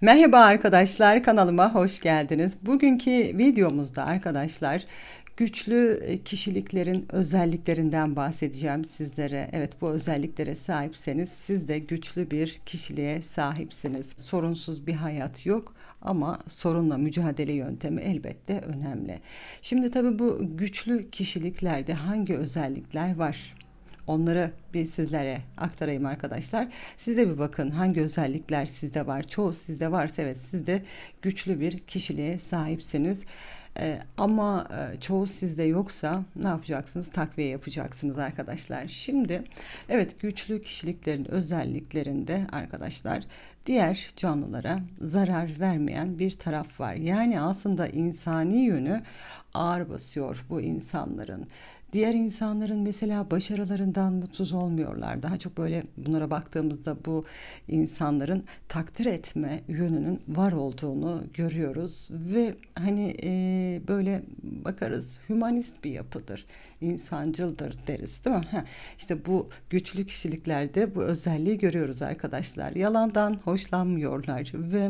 Merhaba arkadaşlar kanalıma hoş geldiniz. Bugünkü videomuzda arkadaşlar güçlü kişiliklerin özelliklerinden bahsedeceğim sizlere. Evet bu özelliklere sahipseniz siz de güçlü bir kişiliğe sahipsiniz. Sorunsuz bir hayat yok ama sorunla mücadele yöntemi elbette önemli. Şimdi tabii bu güçlü kişiliklerde hangi özellikler var? Onları bir sizlere aktarayım arkadaşlar. Siz de bir bakın hangi özellikler sizde var. Çoğu sizde varsa evet siz de güçlü bir kişiliğe sahipsiniz. Ee, ama e, çoğu sizde yoksa ne yapacaksınız? Takviye yapacaksınız arkadaşlar. Şimdi evet güçlü kişiliklerin özelliklerinde arkadaşlar diğer canlılara zarar vermeyen bir taraf var. Yani aslında insani yönü ağır basıyor bu insanların. Diğer insanların mesela başarılarından mutsuz olmuyorlar. Daha çok böyle bunlara baktığımızda bu insanların takdir etme yönünün var olduğunu görüyoruz ve hani e, böyle bakarız hümanist bir yapıdır, insancıldır deriz değil mi? Heh, işte bu güçlü kişiliklerde bu özelliği görüyoruz arkadaşlar. Yalandan hoşlanmıyorlar ve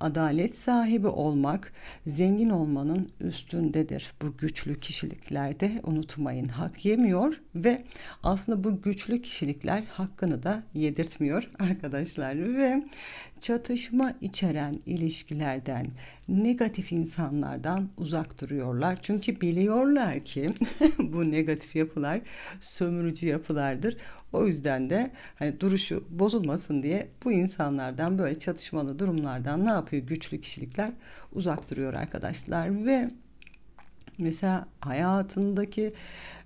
adalet sahibi olmak zengin olmanın üstündedir bu güçlü kişiliklerde unutmayın hak yemiyor ve aslında bu güçlü kişilikler hakkını da yedirtmiyor arkadaşlar. Ve çatışma içeren ilişkilerden negatif insanlardan uzak duruyorlar. Çünkü biliyorlar ki bu negatif yapılar sömürücü yapılardır. O yüzden de hani duruşu bozulmasın diye bu insanlardan böyle çatışmalı durumlardan ne yapıyor? Güçlü kişilikler uzak duruyor arkadaşlar. Ve mesela hayatındaki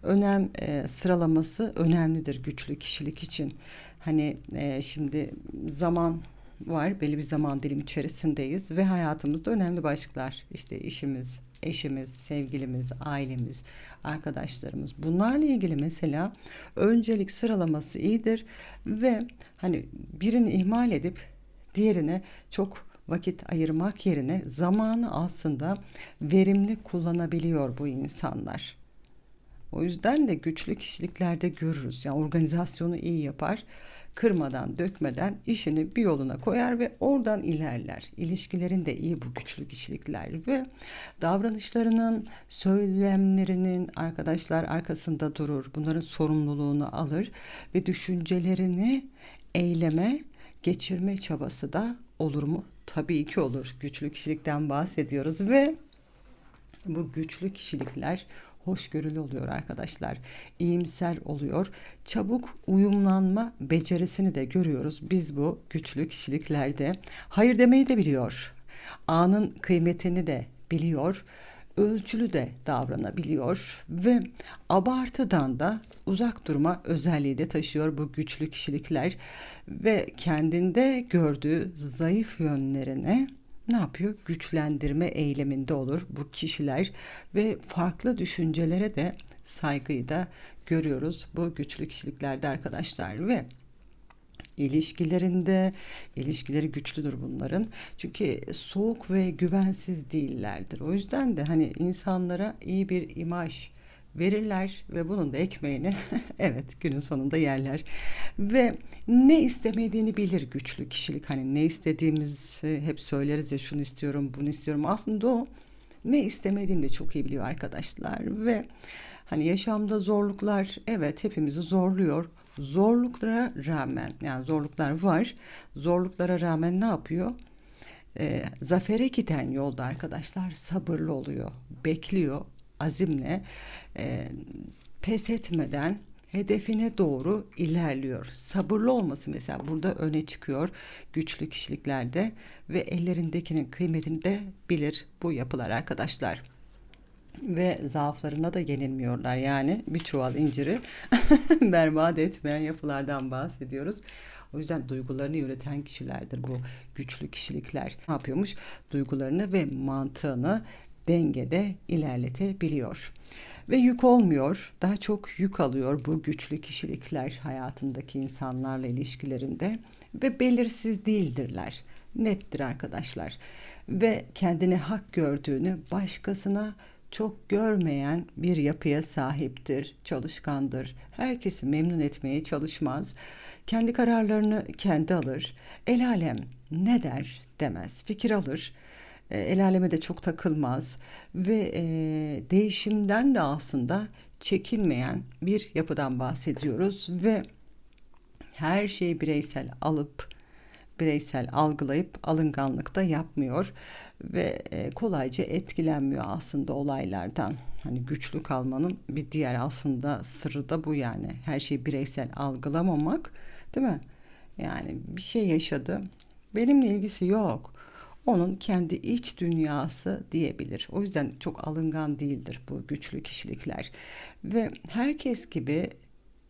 önem e, sıralaması önemlidir güçlü kişilik için. Hani e, şimdi zaman var. Belli bir zaman dilim içerisindeyiz ve hayatımızda önemli başlıklar işte işimiz, eşimiz, sevgilimiz, ailemiz, arkadaşlarımız. Bunlarla ilgili mesela öncelik sıralaması iyidir ve hani birini ihmal edip diğerine çok vakit ayırmak yerine zamanı aslında verimli kullanabiliyor bu insanlar. O yüzden de güçlü kişiliklerde görürüz. Yani organizasyonu iyi yapar kırmadan, dökmeden işini bir yoluna koyar ve oradan ilerler. İlişkilerin de iyi bu güçlü kişilikler ve davranışlarının, söylemlerinin arkadaşlar arkasında durur. Bunların sorumluluğunu alır ve düşüncelerini eyleme geçirme çabası da olur mu? Tabii ki olur. Güçlü kişilikten bahsediyoruz ve bu güçlü kişilikler hoşgörülü oluyor arkadaşlar. İyimser oluyor. Çabuk uyumlanma becerisini de görüyoruz. Biz bu güçlü kişiliklerde hayır demeyi de biliyor. Anın kıymetini de biliyor ölçülü de davranabiliyor ve abartıdan da uzak durma özelliği de taşıyor bu güçlü kişilikler ve kendinde gördüğü zayıf yönlerine ne yapıyor? Güçlendirme eyleminde olur bu kişiler ve farklı düşüncelere de saygıyı da görüyoruz bu güçlü kişiliklerde arkadaşlar ve ilişkilerinde ilişkileri güçlüdür bunların. Çünkü soğuk ve güvensiz değillerdir. O yüzden de hani insanlara iyi bir imaj verirler ve bunun da ekmeğini evet günün sonunda yerler. Ve ne istemediğini bilir güçlü kişilik. Hani ne istediğimizi hep söyleriz ya şunu istiyorum bunu istiyorum. Aslında o ne istemediğini de çok iyi biliyor arkadaşlar. Ve hani yaşamda zorluklar evet hepimizi zorluyor zorluklara rağmen yani zorluklar var zorluklara rağmen ne yapıyor e, zafere giden yolda arkadaşlar sabırlı oluyor bekliyor azimle e, pes etmeden hedefine doğru ilerliyor. Sabırlı olması mesela burada öne çıkıyor güçlü kişiliklerde ve ellerindekinin kıymetini de bilir bu yapılar arkadaşlar. Ve zaaflarına da yenilmiyorlar. Yani bir çuval inciri berbat etmeyen yapılardan bahsediyoruz. O yüzden duygularını yöneten kişilerdir bu güçlü kişilikler. Ne yapıyormuş? Duygularını ve mantığını dengede ilerletebiliyor. Ve yük olmuyor, daha çok yük alıyor bu güçlü kişilikler hayatındaki insanlarla ilişkilerinde ve belirsiz değildirler. Nettir arkadaşlar. Ve kendine hak gördüğünü başkasına çok görmeyen bir yapıya sahiptir, çalışkandır. Herkesi memnun etmeye çalışmaz. Kendi kararlarını kendi alır. El alem ne der demez. Fikir alır. E, El aleme de çok takılmaz ve e, değişimden de aslında çekinmeyen bir yapıdan bahsediyoruz ve her şeyi bireysel alıp bireysel algılayıp alınganlık da yapmıyor ve e, kolayca etkilenmiyor aslında olaylardan. Hani güçlü kalmanın bir diğer aslında sırrı da bu yani. Her şeyi bireysel algılamamak, değil mi? Yani bir şey yaşadı. Benimle ilgisi yok. Onun kendi iç dünyası diyebilir. O yüzden çok alıngan değildir bu güçlü kişilikler. Ve herkes gibi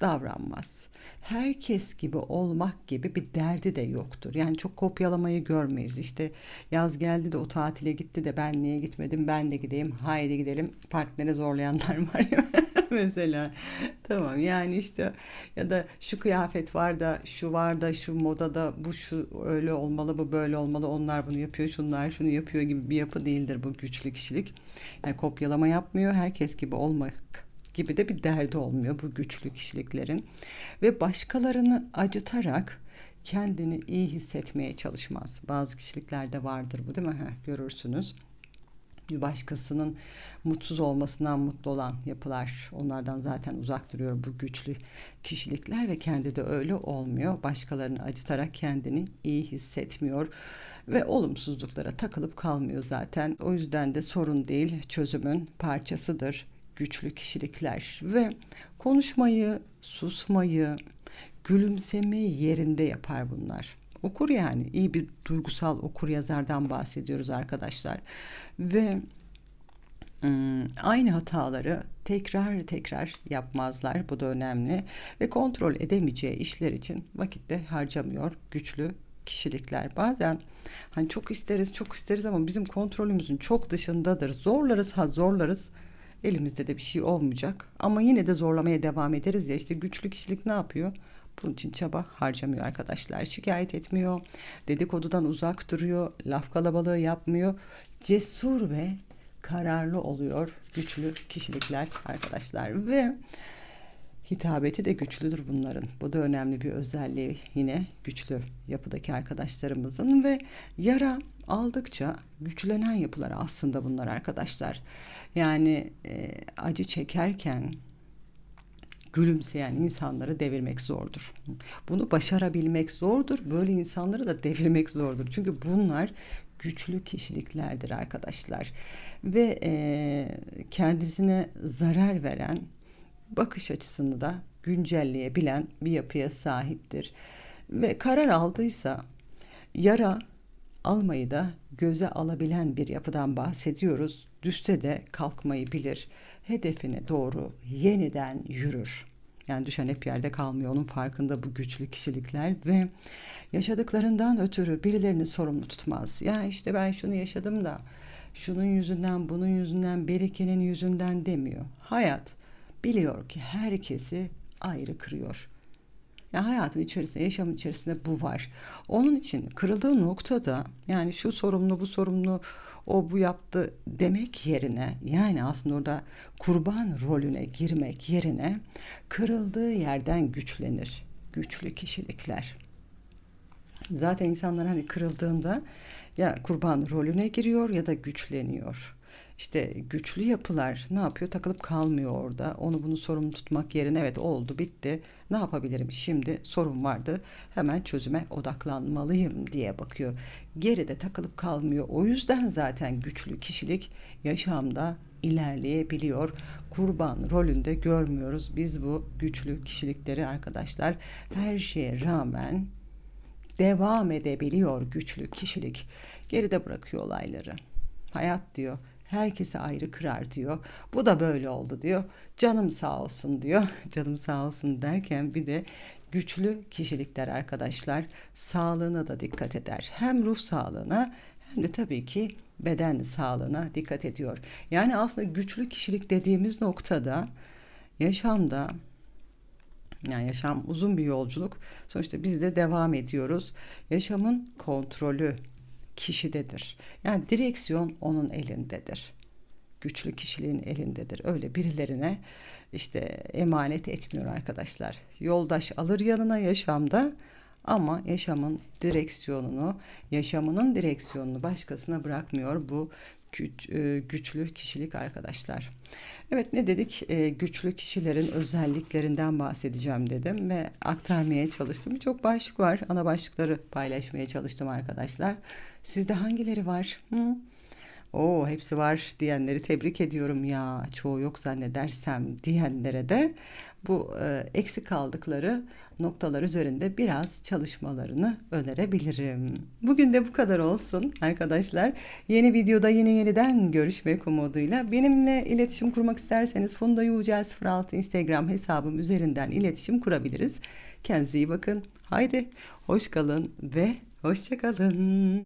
davranmaz. Herkes gibi olmak gibi bir derdi de yoktur. Yani çok kopyalamayı görmeyiz. İşte yaz geldi de o tatile gitti de ben niye gitmedim ben de gideyim haydi gidelim partneri zorlayanlar var ya mesela. Tamam yani işte ya da şu kıyafet var da şu var da şu modada bu şu öyle olmalı bu böyle olmalı onlar bunu yapıyor şunlar şunu yapıyor gibi bir yapı değildir bu güçlü kişilik. Yani kopyalama yapmıyor herkes gibi olmak gibi de bir derdi olmuyor bu güçlü kişiliklerin ve başkalarını acıtarak kendini iyi hissetmeye çalışmaz. Bazı kişiliklerde vardır bu değil mi? Heh, görürsünüz. Başkasının mutsuz olmasından mutlu olan yapılar onlardan zaten uzak duruyor bu güçlü kişilikler ve kendi de öyle olmuyor. Başkalarını acıtarak kendini iyi hissetmiyor ve olumsuzluklara takılıp kalmıyor zaten. O yüzden de sorun değil çözümün parçasıdır güçlü kişilikler ve konuşmayı, susmayı, gülümsemeyi yerinde yapar bunlar. Okur yani iyi bir duygusal okur yazardan bahsediyoruz arkadaşlar ve aynı hataları tekrar tekrar yapmazlar. Bu da önemli ve kontrol edemeyeceği işler için vakitte harcamıyor güçlü kişilikler. Bazen hani çok isteriz çok isteriz ama bizim kontrolümüzün çok dışındadır. Zorlarız ha zorlarız elimizde de bir şey olmayacak. Ama yine de zorlamaya devam ederiz ya işte güçlü kişilik ne yapıyor? Bunun için çaba harcamıyor arkadaşlar. Şikayet etmiyor, dedikodudan uzak duruyor, laf kalabalığı yapmıyor. Cesur ve kararlı oluyor güçlü kişilikler arkadaşlar ve hitabeti de güçlüdür bunların. Bu da önemli bir özelliği yine güçlü yapıdaki arkadaşlarımızın ve yara aldıkça güçlenen yapılar aslında bunlar arkadaşlar. Yani e, acı çekerken gülümseyen insanları devirmek zordur. Bunu başarabilmek zordur. Böyle insanları da devirmek zordur. Çünkü bunlar güçlü kişiliklerdir arkadaşlar. Ve e, kendisine zarar veren bakış açısını da güncelleyebilen bir yapıya sahiptir. Ve karar aldıysa yara almayı da göze alabilen bir yapıdan bahsediyoruz. Düşse de kalkmayı bilir. Hedefine doğru yeniden yürür. Yani düşen hep yerde kalmıyor. Onun farkında bu güçlü kişilikler ve yaşadıklarından ötürü birilerini sorumlu tutmaz. Ya işte ben şunu yaşadım da şunun yüzünden, bunun yüzünden, berikenin yüzünden demiyor. Hayat biliyor ki herkesi ayrı kırıyor. Yani hayatın içerisinde, yaşamın içerisinde bu var. Onun için kırıldığı noktada yani şu sorumlu, bu sorumlu, o bu yaptı demek yerine yani aslında orada kurban rolüne girmek yerine kırıldığı yerden güçlenir. Güçlü kişilikler. Zaten insanlar hani kırıldığında ya kurban rolüne giriyor ya da güçleniyor. İşte güçlü yapılar ne yapıyor? Takılıp kalmıyor orada. Onu bunu sorumlu tutmak yerine evet oldu bitti. Ne yapabilirim şimdi? Sorun vardı. Hemen çözüme odaklanmalıyım diye bakıyor. Geride takılıp kalmıyor. O yüzden zaten güçlü kişilik yaşamda ilerleyebiliyor. Kurban rolünde görmüyoruz biz bu güçlü kişilikleri arkadaşlar. Her şeye rağmen devam edebiliyor güçlü kişilik. Geride bırakıyor olayları. Hayat diyor herkese ayrı kırar diyor. Bu da böyle oldu diyor. Canım sağ olsun diyor. Canım sağ olsun derken bir de güçlü kişilikler arkadaşlar sağlığına da dikkat eder. Hem ruh sağlığına hem de tabii ki beden sağlığına dikkat ediyor. Yani aslında güçlü kişilik dediğimiz noktada yaşamda yani yaşam uzun bir yolculuk. Sonuçta biz de devam ediyoruz. Yaşamın kontrolü kişidedir. Yani direksiyon onun elindedir. güçlü kişiliğin elindedir. Öyle birilerine işte emanet etmiyor arkadaşlar. Yoldaş alır yanına yaşamda ama yaşamın direksiyonunu, yaşamının direksiyonunu başkasına bırakmıyor bu güç, e, güçlü kişilik arkadaşlar. Evet ne dedik? E, güçlü kişilerin özelliklerinden bahsedeceğim dedim ve aktarmaya çalıştım. Çok başlık var. Ana başlıkları paylaşmaya çalıştım arkadaşlar. Sizde hangileri var? Hı? Oo hepsi var diyenleri tebrik ediyorum ya. Çoğu yok zannedersem diyenlere de bu e, eksik kaldıkları noktalar üzerinde biraz çalışmalarını önerebilirim. Bugün de bu kadar olsun arkadaşlar. Yeni videoda yine yeniden görüşmek umuduyla. Benimle iletişim kurmak isterseniz Funda Yücel 06 Instagram hesabım üzerinden iletişim kurabiliriz. Kendinize iyi bakın. Haydi hoş kalın ve hoşça kalın.